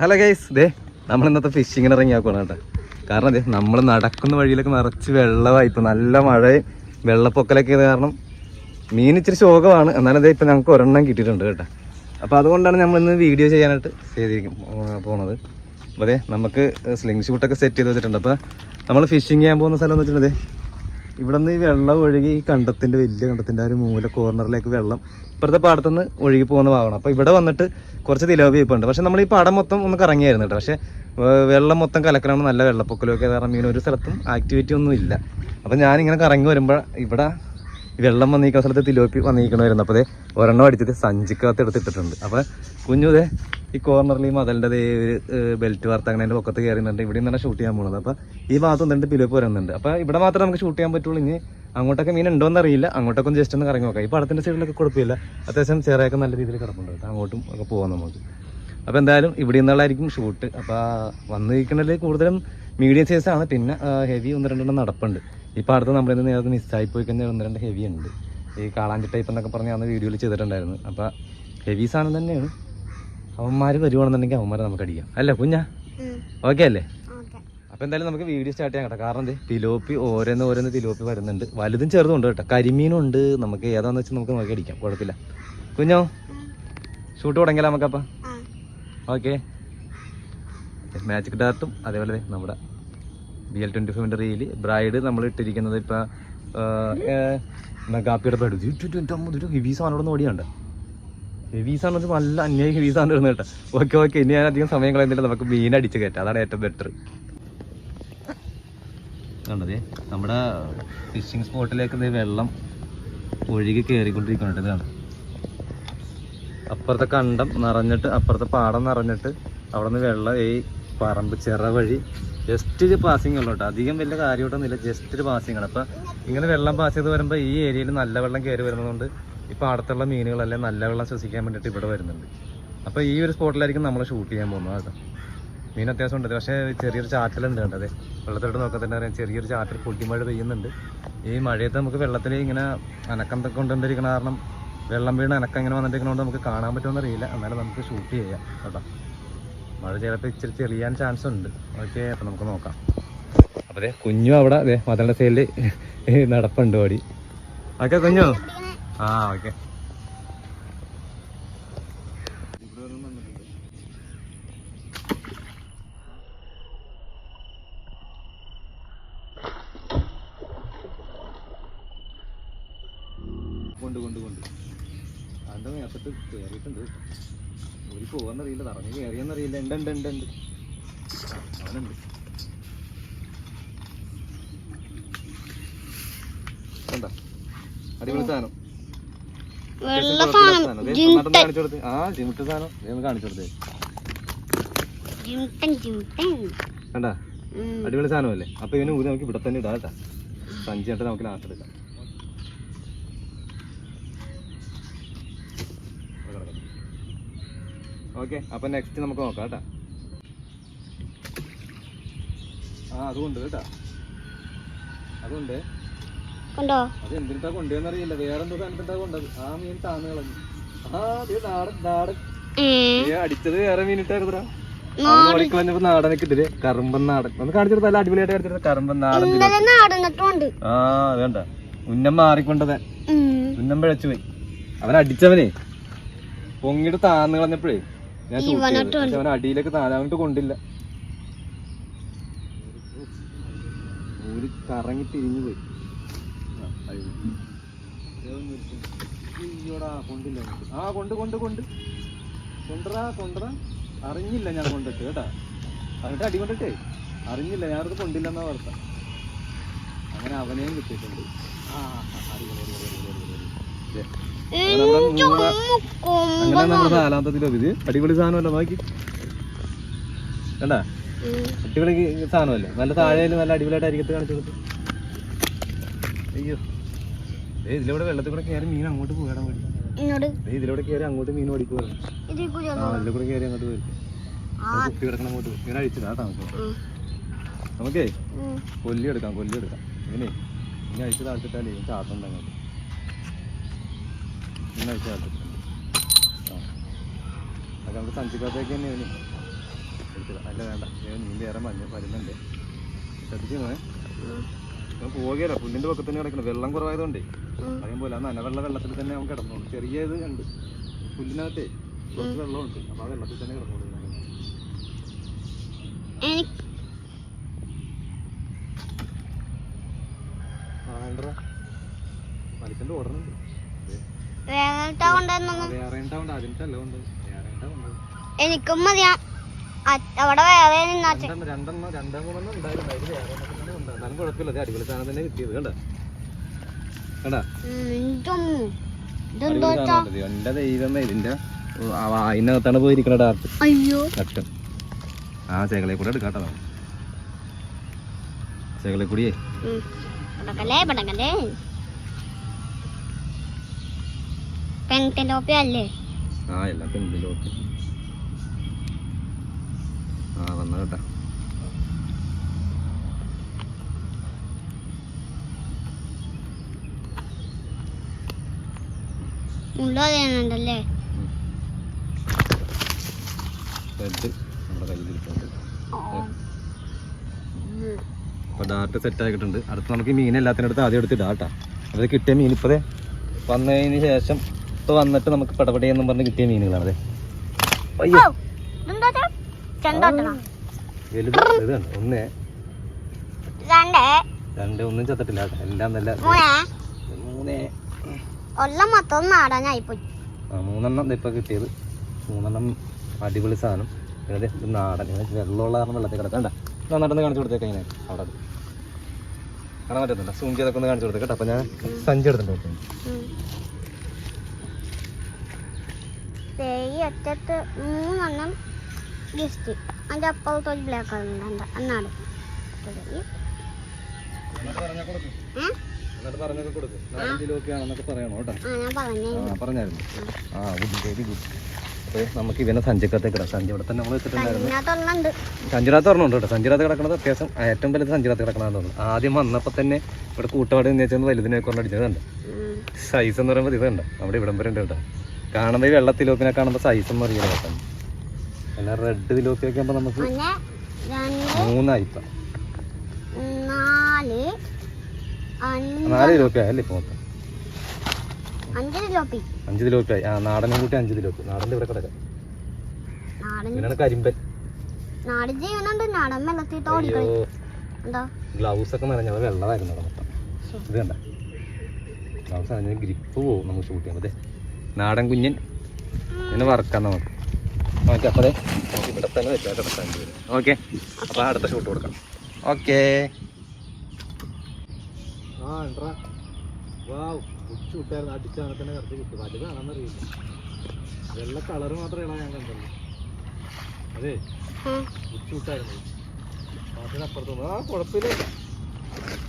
Hello guys ദേ നമ്മൾ ഇന്നത്തെ ഫിഷിങ്ങിന് ഇറങ്ങിയാക്കണം കേട്ടോ. കാരണം അതെ നമ്മൾ നടക്കുന്ന വഴിയിലൊക്കെ നിറച്ച് വെള്ളമായി. ഇപ്പം നല്ല മഴയും വെള്ളപ്പൊക്കലൊക്കെ ആയത് കാരണം മീൻ ഇച്ചിരി ശോകമാണ്. എന്നാലും അതെ ഇപ്പം ഞങ്ങൾക്ക് ഒരെണ്ണം കിട്ടിയിട്ടുണ്ട് കേട്ടോ. അപ്പോൾ അതുകൊണ്ടാണ് നമ്മൾ ഇന്ന് വീഡിയോ ചെയ്യാനായിട്ട് ചെയ്തിരിക്കും പോണത്. അപ്പോൾ അതെ നമുക്ക് സ്ലിംഗ് ഷൂട്ടൊക്കെ സെറ്റ് ചെയ്ത് വെച്ചിട്ടുണ്ട്. അപ്പോൾ നമ്മൾ ഫിഷിങ് ചെയ്യാൻ പോകുന്ന സ്ഥലം എന്ന് വെച്ചിട്ടുണ്ടെങ്കിൽ ഇവിടെ നിന്ന് ഈ വെള്ളം ഒഴുകി ഈ കണ്ടത്തിന്റെ വലിയ കണ്ടത്തിന്റെ ആ ഒരു മൂല കോർണറിലേക്ക് വെള്ളം ഇപ്പുറത്തെ പാടത്തുനിന്ന് ഒഴുകി പോകുന്ന ഭാഗമാണ്. അപ്പോൾ ഇവിടെ വന്നിട്ട് കുറച്ച് തിലോപി ഇപ്പോൾ ഉണ്ട് പക്ഷെ നമ്മൾ ഈ പാടം മൊത്തം ഒന്ന് കറങ്ങിയായിരുന്നു കേട്ടോ. പക്ഷേ വെള്ളം മൊത്തം കലക്കണമെന്ന് നല്ല വെള്ളപ്പൊക്കലൊക്കെ. കാരണം മീൻ ഒരു സ്ഥലത്തും ആക്ടിവിറ്റി ഒന്നും ഇല്ല. അപ്പോൾ ഞാനിങ്ങനെ കറങ്ങി വരുമ്പോൾ ഇവിടെ വെള്ളം വന്നിരിക്കുന്ന സ്ഥലത്ത് തിലോപ്പി വന്നിരിക്കണമായിരുന്നു. അപ്പോൾ അതേ ഒരെണ്ണം അടിച്ചിട്ട് സഞ്ചിക്കകത്ത് എടുത്തിട്ടിട്ടുണ്ട് അപ്പോൾ കുഞ്ഞു ദേ ഈ കോർണറിൽ ഈ മതലിന്റെ ഒരു ബെൽറ്റ് വാർത്ത അങ്ങനെ അതിന്റെ പൊക്കത്ത് കയറുന്നുണ്ട് ഇവിടെ നിന്നാണ് ഷൂട്ട് ചെയ്യാൻ പോകുന്നത് അപ്പോൾ ഈ ഭാഗത്ത് ഒന്നുണ്ട് തിലോപ്പി വരുന്നുണ്ട് അപ്പോൾ ഇവിടെ മാത്രമേ നമുക്ക് ഷൂട്ട് ചെയ്യാൻ പറ്റുള്ളൂ. ഇനി അങ്ങോട്ടൊക്കെ മീൻ ഉണ്ടോന്ന് അറിയില്ല അങ്ങോട്ടൊക്കെ ഒന്ന് ജസ്റ്റ് ഒന്ന് കറങ്ങി നോക്കാം. ഈ പടത്തിന്റെ സൈഡിലൊക്കെ കുഴപ്പമില്ല. അത്യാവശ്യം ചെറിയൊക്കെ നല്ല രീതിയിൽ കിടപ്പുണ്ട് കേട്ടോ. അങ്ങോട്ടും ഒക്കെ പോകാം നമുക്ക്. അപ്പോൾ എന്തായാലും ഇവിടെ നിന്നുള്ളതായിരിക്കും ഷൂട്ട് അപ്പോൾ വന്നിരിക്കുന്നതിൽ കൂടുതലും മീഡിയം സൈസ് ആണ്. പിന്നെ ഹെവി ഒന്ന് രണ്ടെണ്ണം നടപ്പുണ്ട്. ഈ പാടത്ത് നമ്മുടെ നേരത്തെ മിസ്സായി പോയി കഴിഞ്ഞാൽ ഒന്ന് രണ്ട് ഹെവി ഉണ്ട്. ഈ കാളാഞ്ചി ടൈപ്പ് എന്നൊക്കെ പറഞ്ഞ് അന്ന് വീഡിയോയിൽ ചെയ്തിട്ടുണ്ടായിരുന്നു. അപ്പോൾ ഹെവി സാധനം തന്നെയാണ്. അവന്മാർ വരുവാണെന്നുണ്ടെങ്കിൽ അവന്മാരെ നമുക്ക് അടിക്കാം. അല്ലേ കുഞ്ഞാ ഓക്കെ അല്ലേ? അപ്പോൾ എന്തായാലും നമുക്ക് വീഡിയോ സ്റ്റാർട്ട് ചെയ്യാം കേട്ടോ. കാരണം എന്ത്? തിലോപ്പി ഓരോന്ന് ഓരോന്ന് തിലോപ്പി വരുന്നുണ്ട്. വലുതും ചെറുതും ഉണ്ട് കേട്ടോ. കരിമീനും ഉണ്ട് നമുക്ക് ഏതാന്ന് വെച്ചാൽ നമുക്ക് നോക്കി അടിക്കാം. കുഴപ്പമില്ല. കുഞ്ഞോ? ഷൂട്ട് തുടങ്ങിയാലോ നമുക്കപ്പം ഓക്കെ മാജിക് ഡാർട്ടും അതേപോലെ നമ്മുടെ ബി എൽ ട്വന്റി ഫൈവിന്റെ റീൽ ബ്രൈഡ് നമ്മൾ ഇട്ടിരിക്കുന്നത് ഇപ്പം മെഗാപ്പിയുടെ ബ്രൈഡ് ഒരു ഹെവി സാധനം ഓടിയുണ്ട് ഹെവി സാധനം നല്ല അന്യായി ഹെവി സാധനം ഇടുന്നത് കേട്ടോ. ഓക്കെ ഓക്കെ ഇനി ഞാൻ അധികം സമയം കളയുന്നില്ല. നമുക്ക് മീൻ അടിച്ച് കയറ്റാം. അതാണ് ഏറ്റവും ബെറ്റർ കണ്ടതേ നമ്മുടെ ഫിഷിംഗ് സ്പോട്ടിലേക്ക് വെള്ളം ഒഴുകി കയറിക്കൊണ്ടിരിക്കുന്നുണ്ട് ഇതാണ് അപ്പുറത്തെ കണ്ടം നിറഞ്ഞിട്ട് അപ്പുറത്തെ പാടം നിറഞ്ഞിട്ട് അവിടെ നിന്ന് വെള്ളം ഈ പറമ്പ് ചിറ വഴി ജസ്റ്റ് ഒരു പാസിങ് ഉള്ളൂ കേട്ടോ. അധികം വലിയ കാര്യമായിട്ടൊന്നുമില്ല ജസ്റ്റ് ഒരു പാസിങ് ആണ്. അപ്പം ഇങ്ങനെ വെള്ളം പാസ് ചെയ്ത് വരുമ്പോൾ ഈ ഏരിയയിൽ നല്ല വെള്ളം കയറി വരുന്നതുകൊണ്ട് ഈ പാടത്തുള്ള മീനുകളെല്ലാം നല്ല വെള്ളം ശ്വസിക്കാൻ വേണ്ടിയിട്ട് ഇവിടെ വരുന്നുണ്ട്. അപ്പോൾ ഈ ഒരു സ്പോട്ടിലായിരിക്കും നമ്മൾ ഷൂട്ട് ചെയ്യാൻ പോകുന്നത് കേട്ടോ. മീൻ അത്യാവശ്യം ഉണ്ട്. പക്ഷേ ചെറിയൊരു ചാറ്റലുണ്ട് കണ്ടത് വെള്ളത്തിലോട്ട് നോക്കാൻ തന്നെ അറിയാം. ചെറിയൊരു ചാറ്റൽ പൊടിമഴ പെയ്യുന്നുണ്ട്. ഈ മഴയത്ത് നമുക്ക് വെള്ളത്തിൽ ഇങ്ങനെ അനക്കം കൊണ്ടുവന്നിരിക്കണ കാരണം വെള്ളം വീണ് അനക്കം ഇങ്ങനെ വന്നിരിക്കണോണ്ട് നമുക്ക് കാണാൻ പറ്റുമെന്ന് അറിയില്ല. എന്നാലും നമുക്ക് ഷൂട്ട് ചെയ്യാം കേട്ടോ. മഴ ചിലപ്പോൾ ഇച്ചിരി ചെറിയാൻ ചാൻസ് ഉണ്ട്. ഓക്കെ അപ്പം നമുക്ക് നോക്കാം. അപ്പോൾ അതെ കുഞ്ഞു അവിടെ അതെ മതളുടെ സൈഡിൽ നടപ്പുണ്ട് ഓടി. ഓക്കെ കുഞ്ഞു. ആ ഓക്കെ. കൊണ്ട് കൊണ്ട് കൊണ്ട് അതിന്റെ നേരത്തെ കയറിയിട്ടുണ്ട് ഒരു പോകുന്നറിയില്ല തറഞ്ഞ് കയറിയെന്നറിയില്ല ഉണ്ട് ഉണ്ട് ഉണ്ട് ഉണ്ട്. അവനുണ്ട്. കണ്ടോ? അടിപൊളി സാധനം. വെള്ള കുഴപ്പമില്ലാത്ത സാധനം. സാധനം. കാണിച്ചു കൊടുത്ത്. ആ ജിമിട്ട് സാധനം. ദേ ഒന്ന് കാണിച്ചു കൊടുത്തേ. ജിംട്ടൻ ജിംട്ടൻ കണ്ടാ? അടിപൊളി സാധനമല്ലേ? അപ്പൊ ഇവന് ഊരി നമുക്ക് ഇവിടെ തന്നെ ഇടാം കേട്ടാ. നമുക്ക് ലാസ്റ്റ് എടുക്കാം. ഓക്കെ അപ്പൊ നെക്സ്റ്റ് നമുക്ക് നോക്കാം കേട്ടോ. ആ അതുകൊണ്ട് കേട്ടോ. അതുണ്ട്. കണ്ടോ? അത് എന്തിനാ കൊണ്ടുവന്നറിയില്ല വേറെ എന്തോ കണ്ടിട്ടാ കൊണ്ടത് ആ മീൻ താന്ന് കളഞ്ഞു. ആ നാടൻ അടിച്ചത് വേറെ മീനിട്ടായിരുന്നോ ഓടിക്കളഞ്ഞപ്പോ നാടനൊക്കെ ഇട്ടില്ലേ കറുമ്പൻ നാടൻ. ഒന്ന് കാണിച്ചെടുത്ത നല്ല അടിപൊളിയായിട്ട് കാണിച്ചെടുത്ത കറുമ്പൻ നാടൻ ആ വേണ്ട ഉന്നം മാറിക്കൊണ്ടത്. ഉന്നം പിഴച്ചു പോയി അവൻ അടിച്ചവനെ. പൊങ്ങിട്ട് താന്ന് കളഞ്ഞപ്പോഴേ ഞാൻ ചെയ്തത്. അവൻ അടിയിലേക്ക് താഴാവിട്ട് കൊണ്ടില്ല. ഒരു കറങ്ങി തിരിഞ്ഞു പോയി. കൊണ്ടില്ല ആ കൊണ്ട് കൊണ്ട് കൊണ്ട്. കൊണ്ടറാ കൊണ്ടറാ അറിഞ്ഞില്ല ഞാൻ കൊണ്ടിട്ട് കേട്ടാ. അവരുടെ അടി കൊണ്ടിട്ടേ. അറിഞ്ഞില്ല ഞാൻ അവർക്ക് കൊണ്ടില്ലെന്നാ വാർത്ത. അങ്ങനെ അവനെയും കിട്ടിയിട്ടുണ്ട്. ആ അടിപൊളി അടിപൊളി അടിപൊളി അടിപൊളി ദേ. അങ്ങനെ നമ്മുടെ മൂന്നാ- അങ്ങനെ നമ്മുടെ നാലാമത്തെ ഇത്. അടിപൊളി സാധനമല്ല ബാക്കി? കണ്ടാ? അടിപൊളി സാധനമല്ലേ? നല്ല താഴെയാലും നല്ല അടിപൊളിയായിട്ട് അരികത്ത് കാണിച്ചു കൊടുത്തു. അയ്യോ. ഏ ഇതിലൂടെ വെള്ളത്തിൽ കൂടെ കയറി മീൻ അങ്ങോട്ട് പോകണം വേണ്ടി. ഇതിലൂടെ കയറി അങ്ങോട്ട് മീൻ ഓടിക്കുക ആ ഇതിലൂടെ കൂടെ കയറി അങ്ങോട്ട് പോയി. കുപ്പി കിടക്കണം അങ്ങോട്ട് ഇങ്ങനെ അഴിച്ചതാ താമസം. നമുക്കേ. കൊല്ലി എടുക്കാം കൊല്ലി എടുക്കാം. ഇങ്ങനെ. ഇങ്ങനെ അഴിച്ച് താഴ്ത്തിട്ടാലേ ചാട്ടുണ്ട് ആ. അത് നമുക്ക് സഞ്ചിക്കാത്തേക്ക് തന്നെ ഇവന് എടുത്തില്ല അല്ല വേണ്ട. ഇവൻ നീ വേറെ മഞ്ഞ വരുന്നുണ്ട് ശ്രദ്ധിക്കണേ ഞാൻ പോവുകയല്ല. പുല്ലിന്റെ പക്കത്ത് തന്നെ കിടക്കണം വെള്ളം കുറവായതുകൊണ്ടേ. പോലെ ആ നനവെള്ള വെള്ളത്തിൽ തന്നെ അവൻ കിടന്നോളൂ ചെറിയ ഇത് ഉണ്ട് പുല്ലിനകത്തേ കുറച്ച് വെള്ളമുണ്ട്. അപ്പൊ ആ വെള്ളത്തിൽ തന്നെ കിടന്നോളൂ എന്താ മലിക്കന്റെ ഓടണുണ്ട്. എനിക്കും മതിയാ. അവിടെ വേറെ രണ്ടെണ്ണം രണ്ടെണ്ണം രണ്ടാം മൂന്നെണ്ണം ഉണ്ടായിരുന്നു. അതിൽ വേറെ എണ്ണത്തിൽ തന്നെ ഉണ്ട്. എന്നാലും കുഴപ്പമില്ല. അത് അടിപൊളി സാധനം തന്നെ കിട്ടിയത്. കണ്ട? കണ്ടാ? ഇതൊന്നു ഇതെന്തോ അടിപൊളി വെച്ചാ എന്റെ ദൈവമേ ഇതിന്റെ ആ വായിനകത്താണ് പോയിരിക്കണ ഡാർട്ട് അയ്യോ. കഷ്ടം ആ ചേകളെ കൂടെ എടുക്കാട്ടോ. ചേകളെ കൂടിയേ. പടക്കല്ലേ അല്ലേ ആ എല്ലാം ആ വന്ന കേട്ടാ. മുള്ള അപ്പോൾ ഡാറ്റ സെറ്റ് ആക്കിയിട്ടുണ്ട് അടുത്ത് നമുക്ക് ഈ മീൻ എല്ലാത്തിനടുത്ത് ആദ്യം എടുത്ത് ഡാട്ടാ അത് കിട്ടിയ മീൻ ഇപ്പതേ വന്നതിന് ശേഷം ഇപ്പോൾ വന്നിട്ട് നമുക്ക് പടപടി എന്നും പറഞ്ഞ് കിട്ടിയ മീനുകളാണ് അയ്യോ. വലുത് ഒന്ന്. രണ്ട്. രണ്ട് ഒന്നും ചത്തിട്ടില്ല. എല്ലാം നല്ല മൂന്ന്. മൂന്നെണ്ണം ഇപ്പൊ കിട്ടിയത്. മൂന്നെണ്ണം അടിപൊളി സാധനം. ഇത് നാടൻ. വെള്ളമുള്ള കാരണം വെള്ളത്തിൽ കിടക്കണ്ട നന്നായിട്ടൊന്ന് കാണിച്ചു കൊടുത്തേക്കാം ഇങ്ങനെ. അവിടെ. കാണാൻ പറ്റുന്നുണ്ട്? സൂം ചെയ്തൊക്കെ ഒന്ന് കാണിച്ചു കൊടുത്തേക്കട്ടോ അപ്പൊ അപ്പം ഞാൻ സഞ്ചി എടുത്തിട്ടുണ്ട് ഈ അറ്റത്ത് മൂന്നെണ്ണം ഗിഫ്റ്റ്. അതിന്റെ അപ്പുറത്ത് ഒരു ബ്ലാക്ക് കളറുണ്ട് ഉണ്ട്. അപ്പോൾ നമുക്ക് ഇവനെ സഞ്ചിക്കകത്തേക്ക് ഇടാം. സഞ്ചി ഇവിടെ തന്നെ നമ്മൾ വെച്ചിട്ടുണ്ടായിരുന്നു. സഞ്ചിനകത്ത് പറഞ്ഞുണ്ട് കേട്ടോ. സഞ്ചിനകത്ത് കിടക്കുന്നത് അത്യാവശ്യം ഏറ്റവും വലുത് സഞ്ചിനകത്ത് കിടക്കണമെന്ന് തോന്നുന്നു. ആദ്യം വന്നപ്പോൾ തന്നെ ഇവിടെ കൂട്ടപാട് നിന്ന് വെച്ചാൽ വലുതിനെ കൊണ്ട് അടിച്ചത് കണ്ട്. സൈസ് എന്ന് പറയുമ്പോൾ ഇത് കണ്ടോ. നമ്മുടെ ഇവിടം വരെ ഉണ്ട് കേട്ടോ. ഈ വെള്ള തിലോപ്പിനെ കാണുമ്പോൾ സൈസ് അറിയില്ല കേട്ടോ. അല്ല റെഡ് തിലോപ്പിയൊക്കെ ആകുമ്പോൾ നമുക്ക് മൂന്നായിപ്പ നാല് അഞ്ച് നാല് തിലോപ്പി ആയല്ലേ ഇപ്പോൾ മൊത്തം? അഞ്ച് തിലോപ്പിയായി അഞ്ച് തിലോപ്പി ആയി. ആ നാടനും കൂട്ടി അഞ്ച് തിലോപ്പി. നാടന്റെ ഇവിടെ കിടക്കാം നാടൻ കരിമ്പൻ. ഗ്ലൗസ് ഒക്കെ നനഞ്ഞത് വെള്ളമായിരുന്നു മൊത്തം. ഇത് കണ്ട. ഗ്ലൗസ് നനഞ്ഞ ഗ്രിപ്പ് പോവും നമുക്ക് ഷൂട്ട് ചെയ്യാൻ അതെ. നാടൻ കുഞ്ഞൻ ഇങ്ങനെ വറക്കാം നമുക്ക്. ഓക്കെ അപ്പോൾ ഇവിടെ തന്നെ വെച്ചാൽ കിടക്കാൻ ഓക്കെ അപ്പോൾ അടുത്ത ഷൂട്ട് കൊടുക്കാം. ഓക്കെ. ആ ഉണ്ടാ വാവ് ഉച്ച വിട്ടായിരുന്നു അടിച്ച അങ്ങനെ തന്നെ കറക്റ്റ് കിട്ടും വലുതാണെന്നറിയില്ല. വെള്ള കളർ മാത്രമേ ഞാൻ കണ്ടുള്ളൂ അതെ ഉച്ച വിട്ടായിരുന്നു അതിനപ്പുറത്ത് ആ കുഴപ്പമില്ല.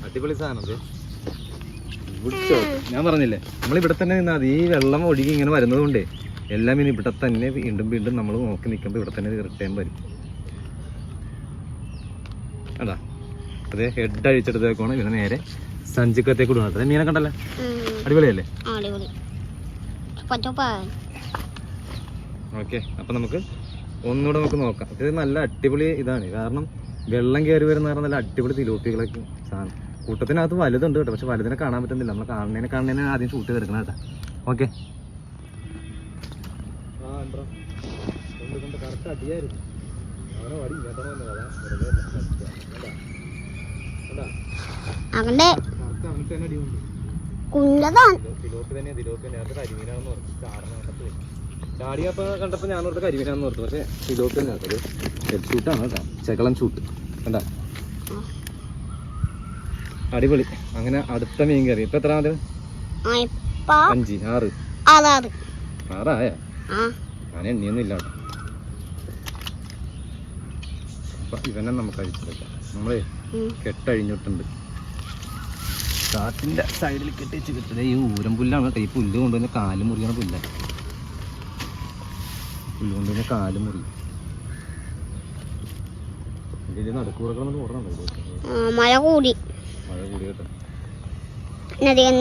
അടിപൊളി സാധനം. ഞാൻ പറഞ്ഞില്ലേ നമ്മൾ ഇവിടെ തന്നെ നിന്നാൽ ഈ വെള്ളം ഒഴുകി ഇങ്ങനെ വരുന്നത് കൊണ്ടേ എല്ലാം ഇനി ഇവിടെ തന്നെ വീണ്ടും വീണ്ടും നമ്മൾ നോക്കി നിൽക്കുമ്പോൾ ഇവിടെ തന്നെ റിട്ടേൺ വരും. അതാ അതെ ഹെഡ് അഴിച്ചെടുത്തേക്കാണ്. ഇവിടെ നേരെ സഞ്ചിക്കത്തേക്ക് വിടുന്നത് അതെ മീനെ കണ്ടല്ലേ? അടിപൊളിയല്ലേ? ഓക്കെ അപ്പം നമുക്ക് ഒന്നുകൂടെ നമുക്ക് നോക്കാം. ഇത് നല്ല അടിപൊളി ഇതാണ്. കാരണം വെള്ളം കയറി വരുന്ന നല്ല അടിപൊളി തിലോപ്പികളൊക്കെ സാധനം. കൂട്ടത്തിനകത്ത് വലുതുണ്ട് കേട്ടോ പക്ഷെ വലുതിനെ കാണാൻ പറ്റുന്നില്ല. നമ്മൾ കാണുന്നതിനെ കാണുന്നതിനെ ആദ്യം ഷൂട്ട് ചെയ്തെടുക്കണം കേട്ടോ. ഓക്കെ ചാടിയപ്പോ കണ്ടപ്പോ ഞാൻ ഓർത്ത് കരിമീനാന്ന് ഓർത്തു. പക്ഷെ അത് ഹെഡ് ഷൂട്ടാണ് കേട്ടോ. ചെകളം ഷൂട്ട് കണ്ടാ? അടിപൊളി. അങ്ങനെ അടുത്ത മീൻ കറി. ഇപ്പൊ എത്ര മതി അഞ്ച് ആറ്. ആറായ? ഞാൻ എണ്ണിയൊന്നും ഇല്ല ഇവനെ നമുക്ക് അഴിച്ചെടുക്കാം. നമ്മളെ. കെട്ടഴിഞ്ഞിട്ടുണ്ട്. കാട്ടിന്റെ സൈഡിൽ കെട്ടിച്ച് കിട്ടുന്നത് ഈ ഊരം പുല്ലാണ് കേട്ടോ. ഈ പുല്ല് കൊണ്ടുവന്ന കാൽ മുറിയണ പുല്ല. പുല്ല് കൊണ്ടുവന്ന കാൽ മുറി. മഴ മഴ കൂടി. കേട്ടോ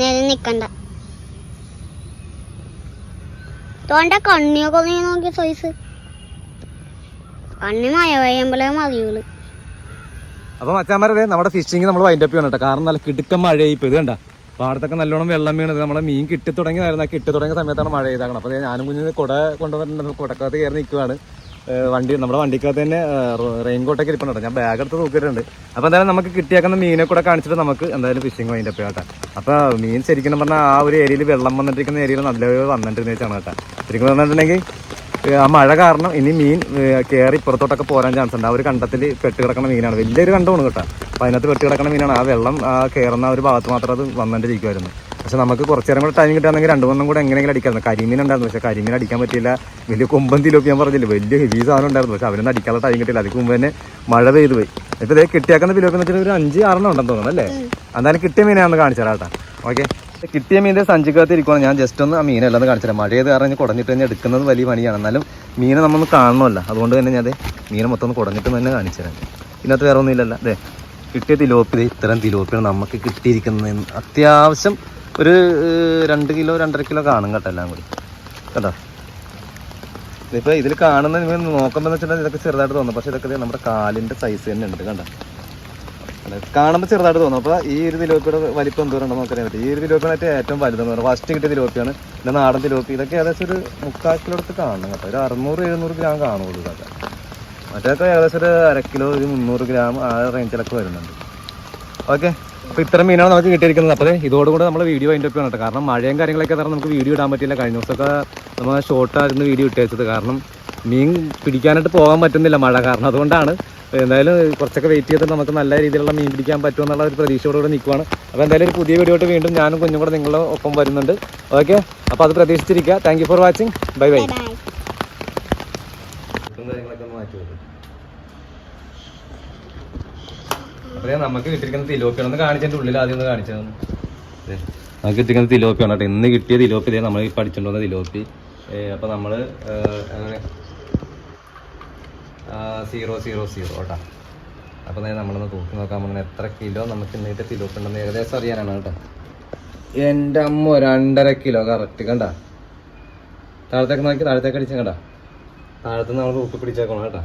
നേരം നിക്കണ്ട. തോണ്ട കണ്ണിയൊക്കെ ഒന്ന് നോക്കിയ സൈസ് കണ്ണി മഴ പെയ്യുമ്പോഴേ മതിയുള്ളു. അപ്പൊ മച്ചാമാരെ നമ്മുടെ ഫിഷിങ് നമ്മൾ വൈൻഡ് അപ്പ് ചെയ്യണം കേട്ടോ. കാരണം നല്ല കിടുക്കം മഴ ഇപ്പൊ. ഇത് കണ്ട പാടത്തൊക്കെ നല്ലോണം വെള്ളം വീണത് നമ്മളെ മീൻ കിട്ടി തുടങ്ങിയതായിരുന്നു ആ കിട്ടി തുടങ്ങിയ സമയത്താണ് മഴ ചെയ്താകണം അപ്പൊ ദേ ഞാനും കുഞ്ഞിന് കുട കൊണ്ടുവന്നിട്ടുണ്ട് കുടക്കകത്ത് കയറി നിൽക്കുവാണ് വണ്ടി നമ്മുടെ വണ്ടിക്കകത്ത് തന്നെ റെയിൻകോട്ടൊക്കെ ഇരിപ്പം ഇരിപ്പുണ്ട് ഞാൻ ബാഗ് എടുത്ത് നോക്കിയിട്ടുണ്ട് അപ്പോൾ എന്തായാലും നമുക്ക് കിട്ടിയേക്കുന്ന മീനെ കൂടെ കാണിച്ചിട്ട് നമുക്ക് എന്തായാലും ഫിഷിംഗ് വൈന്റെ അപ്പോൾ കേട്ടോ. അപ്പൊ മീൻ ശരിക്കും പറഞ്ഞാൽ ആ ഒരു ഏരിയയിൽ വെള്ളം വന്നിട്ടിരിക്കുന്ന ഏരിയയിൽ നല്ല വന്നിട്ടുണ്ടെന്ന് വെച്ചാണ് കേട്ടോ. ശരിക്കും പറഞ്ഞിട്ടുണ്ടെങ്കിൽ ആ മഴ കാരണം ഇനി മീൻ കയറി പുറത്തോട്ടൊക്കെ പോരാൻ ചാൻസ് ഉണ്ട്. ആ ഒരു കണ്ടത്തിൽ പെട്ട് കിടക്കുന്ന മീനാണ്. വലിയൊരു കണ്ടമാണ് കേട്ടോ. അപ്പോൾ അതിനകത്ത് പെട്ട് കിടക്കുന്ന മീനാണ്. ആ വെള്ളം കയറുന്ന ഒരു ഭാഗത്ത് മാത്രം അത് വന്നിട്ടിരിക്കുമായിരുന്നു പക്ഷെ നമുക്ക് കുറച്ച് നേരം കൂടെ ടൈം കിട്ടുകയാണെങ്കിൽ രണ്ട് മൂന്നും കൂടെ എങ്ങനെയെങ്കിലും അടിക്കായിരുന്നു കരിമീൻ ഉണ്ടായിരുന്നു. പക്ഷേ കരിമീൻ അടിക്കാൻ പറ്റിയില്ല. വലിയ കൊമ്പൻ തിലോപ്പി ഞാൻ പറഞ്ഞില്ല? വലിയ ഹെവി സാധനം ഉണ്ടായിരുന്നു. പക്ഷെ അവരൊന്നും അടിക്കാനുള്ള ടൈം കിട്ടില്ല അതിന് മുമ്പ് തന്നെ മഴ പെയ്ത് പോയി. ഇപ്പോൾ ഇതേ കിട്ടിയാക്കുന്ന തിലോപ്പി എന്ന് വെച്ചാൽ ഒരു അഞ്ച് ആറെണ്ണം ഉണ്ടെന്ന് തോന്നുന്നു അല്ലേ? എന്തായാലും കിട്ടിയ മീനാണെന്ന് കാണിച്ചു തരാം ഓക്കെ കിട്ടിയ മീനെ സഞ്ചിക്കകത്ത് ഇരിക്കുവാണ്. ഞാൻ ജസ്റ്റ് ഒന്ന് ആ മീനല്ലെന്ന് ഒന്ന് കാണിച്ചു തരാം. മഴ ചെയ്ത് കാരണം കുടഞ്ഞിട്ട് തന്നെ എടുക്കുന്നത് വലിയ പണിയാണ്. എന്നാലും മീനെ നമ്മൊന്ന് കാണുന്നില്ല അതുകൊണ്ട് തന്നെ ഞാൻ ദേ മീനെ മൊത്തം ഒന്ന് കുടഞ്ഞിട്ട് തന്നെ കാണിച്ചു തരാം. ഇതിനകത്ത് വേറെ ഒന്നുമില്ലല്ലോ അതെ കിട്ടിയ തിലോപ്പി ഇത്തരം തിലോപ്പിയാണ് നമുക്ക് കിട്ടിയിരിക്കുന്നത് അത്യാവശ്യം ഒരു രണ്ട് കിലോ രണ്ടര കിലോ കാണും കേട്ടോ എല്ലാം കൂടി. കേട്ടോ? ഇപ്പൊ ഇതിൽ കാണുന്ന നിങ്ങൾ നോക്കുമ്പോൾ വെച്ചിട്ടുണ്ടെങ്കിൽ ഇതൊക്കെ ചെറുതായിട്ട് തോന്നും. പക്ഷെ ഇതൊക്കെ നമ്മുടെ കാലിന്റെ സൈസ് തന്നെ ഉണ്ട് കണ്ടോ? കാണുമ്പോൾ ചെറുതായിട്ട് തോന്നും. അപ്പോൾ ഈ ഒരു തിലോപ്പിയുടെ വലിപ്പം എന്തോരം നോക്കാൻ പറ്റും ഈ ഒരു തിലോപ്പിയാണ് ഏറ്റവും വലുതെന്ന് പറയുന്നത്. ഫസ്റ്റ് കിട്ടിയ തിലോപ്പിയാണ്. പിന്നെ നാടൻ തിലോപ്പി. ഇതൊക്കെ ഏകദേശം ഒരു മുക്കാൽ കിലോ അടുത്ത് കാണണം കേട്ടോ. ഒരു അറുന്നൂറ് എഴുന്നൂറ് ഗ്രാം കാണുള്ളൂ ഇതൊക്കെ. മറ്റേതൊക്കെ ഏകദേശം ഒരു അര കിലോ ഒരു മുന്നൂറ് ഗ്രാം ആ റേഞ്ചിലൊക്കെ വരുന്നുണ്ട്. ഓക്കെ? അപ്പോൾ ഇത്ര മീനാണ് നമുക്ക് കിട്ടിയിരിക്കുന്നത്. അപ്പോൾ ഇതോടുകൂടെ നമ്മൾ വീഡിയോ അതിന്റെ ഒപ്പം കേട്ടോ കാരണം മഴയും കാര്യങ്ങളൊക്കെ കാരണം നമുക്ക് വീഡിയോ ഇടാൻ പറ്റില്ല കഴിഞ്ഞ ദിവസമൊക്കെ നമ്മൾ ഷോർട്ടായിരുന്നു വീഡിയോ ഇട്ടേച്ചത്. കാരണം മീൻ പിടിക്കാനായിട്ട് പോകാൻ പറ്റുന്നില്ല മഴ. കാരണം അതുകൊണ്ടാണ് എന്തായാലും കുറച്ചൊക്കെ വെയിറ്റ് ചെയ്തിട്ട് നമുക്ക് നല്ല രീതിയിലുള്ള മീൻ പിടിക്കാൻ പറ്റുമെന്നുള്ള ഒരു പ്രതീക്ഷയോടുകൂടെ നിൽക്കുവാണ് അപ്പോൾ എന്തായാലും ഒരു പുതിയ വീഡിയോ ആയിട്ട് വീണ്ടും ഞാനും കുഞ്ഞും കൂടെ നിങ്ങളുടെ ഒപ്പം വരുന്നുണ്ട്. ഓക്കെ അപ്പോൾ അത് പ്രതീക്ഷിച്ചിരിക്കുക. Thank you for watching bye bye കാര്യങ്ങളൊക്കെ ഒന്ന് മാറ്റി അപ്പൊ നമുക്ക് കിട്ടിയിരിക്കുന്ന തിലോപ്പിയാണ് കാണിച്ചതിന്റെ കാണിച്ചതിന്റെ ഉള്ളിൽ ആദ്യം ഒന്ന് കാണിച്ചത് നമുക്ക് കിട്ടിയിരിക്കുന്ന തിലോപ്പിയാണ് കേട്ടോ. ഇന്ന് കിട്ടിയ തിലോപ്പി ഇതേ നമ്മൾ പഠിച്ചിട്ടുണ്ടോ വന്ന തിലോപ്പി ഏ, അപ്പൊ നമ്മൾ ഏ, അങ്ങനെ സീറോ സീറോ സീറോ കേട്ടോ. അപ്പൊ ദേ നമ്മളൊന്ന് തൂക്കി നോക്കാൻ പോകുന്നത് എത്ര കിലോ നമുക്ക് ഇന്നിട്ട് തിലോപ്പി ഉണ്ടെന്ന് ഏകദേശം അറിയാനാണ് കേട്ടോ. എന്റെ അമ്മ രണ്ടര കിലോ. കറക്റ്റ് കണ്ട? താഴത്തേക്ക് നോക്കി താഴത്തേക്ക് അടിച്ചാൽ കണ്ട? താഴത്ത് നമ്മൾ തൂക്കി പിടിച്ചേക്കണം കേട്ടോ?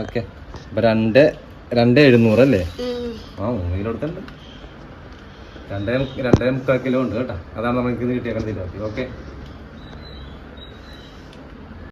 ഓക്കെ. അപ്പൊ രണ്ട് രണ്ട് എഴുന്നൂറ് അല്ലേ. ആ മൂന്ന് കിലോ എടുത്തുണ്ട് രണ്ടേ രണ്ടേ മുക്കാൽ കിലോ ഉണ്ട് കേട്ടോ. അതാണ് നമുക്ക് ഇത് കിട്ടിയേക്കുന്നത് ഓക്കെ.